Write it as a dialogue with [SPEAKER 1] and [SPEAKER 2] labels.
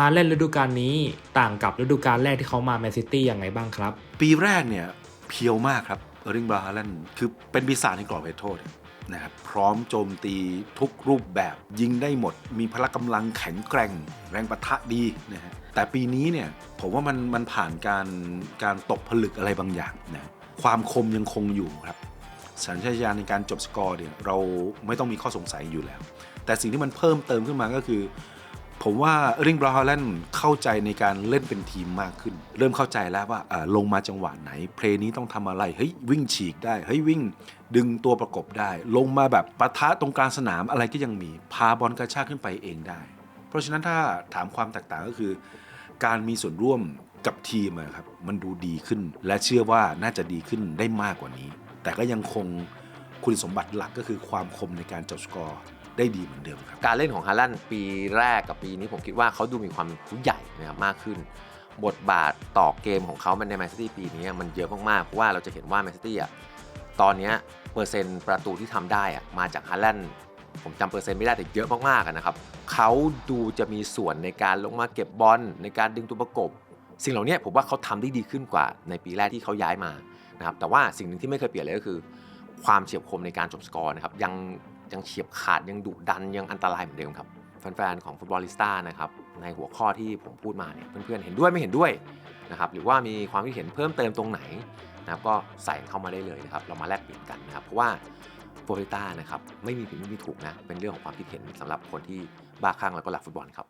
[SPEAKER 1] ฮาแลนฤดูกาลนี้ต่างกับฤดูกาลแรกที่เขามาแมนซิตี้ยังไงบ้างครับ
[SPEAKER 2] ปีแรกเนี่ยเพียวมากครับเออริงบราฮาแลนคือเป็นปีศาจในกรอบเขตโทษนะครับพร้อมโจมตีทุกรูปแบบยิงได้หมด มีพละกำลังแข็งแกร่ง แรงปะทะดีนะฮะแต่ปีนี้เนี่ยผมว่ามันมันผ่านการการตกผลึกอะไรบางอย่างนะความคมยังคงอยู่ครับสัญชาตญาณในการจบสกอร์เนี่ยเราไม่ต้องมีข้อสงสัยอยู่แล้ว แต่สิ่งที่มันเพิ่มเติมขึ้นมาก็คือ ผมว่าริงบราฮาแลนด์เข้าใจในการเล่นเป็นทีมมากขึ้น เริ่มเข้าใจแล้วว่าลงมาจังหวะไหน เพลงนี้ต้องทำอะไรเฮ้ยวิ่งฉีกได้เฮ้ยวิ่งดึงตัวประกบได้ ลงมาแบบปะทะตรงกลางสนามอะไรก็ยังมี พาบอลกระชากขึ้นไปเองได้ เพราะฉะนั้นถ้าถามความแตกต่างก็คือ การมีส่วนร่วมกับทีมครับมันดูดีขึ้น และเชื่อว่าน่าจะดีขึ้นได้มากกว่านี้ แต่ก็ยังคง คุณสมบัติหลักก็คือความคมในการจบสกอร์ได้ดีเหมือนเดิมครับ
[SPEAKER 3] การเล่นของฮาลันปีแรกกับปีนี้ผมคิดว่าเขาดูมีความผู้ใหญ่นะครับมากขึ้น บทบาทต่อเกมของเขามันในแมนซิตี้ปีนี้มันเยอะมากๆเพราะว่าเราจะเห็นว่าแมนซิตี้อะตอนนี้เปอร์เซ็นต์ประตูที่ทำได้อะมาจากฮาลันผมจำเปอร์เซ็นต์ไม่ได้แต่เยอะมากๆนะครับเขาดูจะมีส่วนในการลงมาเก็บบอลในการดึงตัวประกบ สิ่งเหล่านี้ผมว่าเขาทำได้ดีขึ้นกว่าในปีแรกที่เขาย้ายมานะครับแต่ว่าสิ่งหนึ่งที่ไม่เคยเปลี่ยนเลยก็คือ ความเฉียบคมในการจบสกอร์นะครับยังยังเฉียบขาดยังดุดันยังอันตรายเหมือนเดิมครับแฟนๆของฟุตบอลลิสต้านะครับในหัวข้อที่ผมพูดมาเนี่ยเพื่อนๆเห็นด้วยไม่เห็นด้วยนะครับหรือว่ามีความคิดเห็นเพิ่มเติมตรงไหนนะครับก็ใส่เข้ามาได้เลยนะครับเรามาแลกเปลี่ยนกันนะครับเพราะว่าฟุตบอลลิสต้านะครับไม่มีผิดไม่มีถูกนะเป็นเรื่องของความคิดเห็นสำหรับคนที่บ้าคลั่งแล้วก็รักฟุตบอลครับ